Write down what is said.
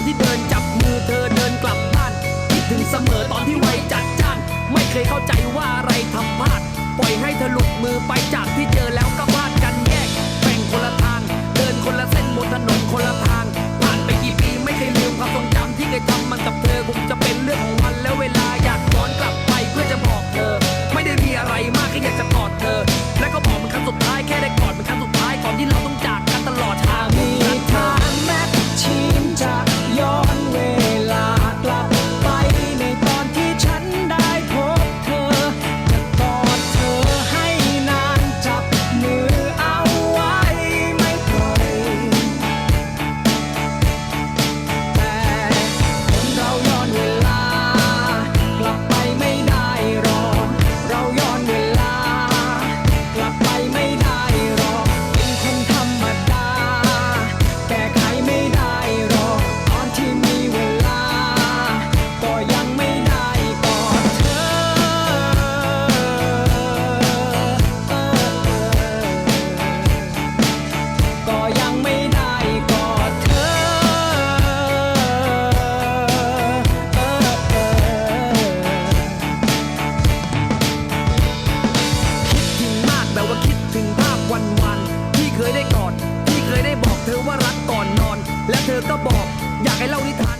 อนที่เดินจับมือเธอเดินกลับบ้านคิดถึงเสมอตอนที่ไวจัดจ้าน ไม่เคยเข้าใจว่าอะไรทำพลาด ปล่อยให้เธอหลุดมือไปจาก และเธอก็บอกอยากให้เล่านิทาน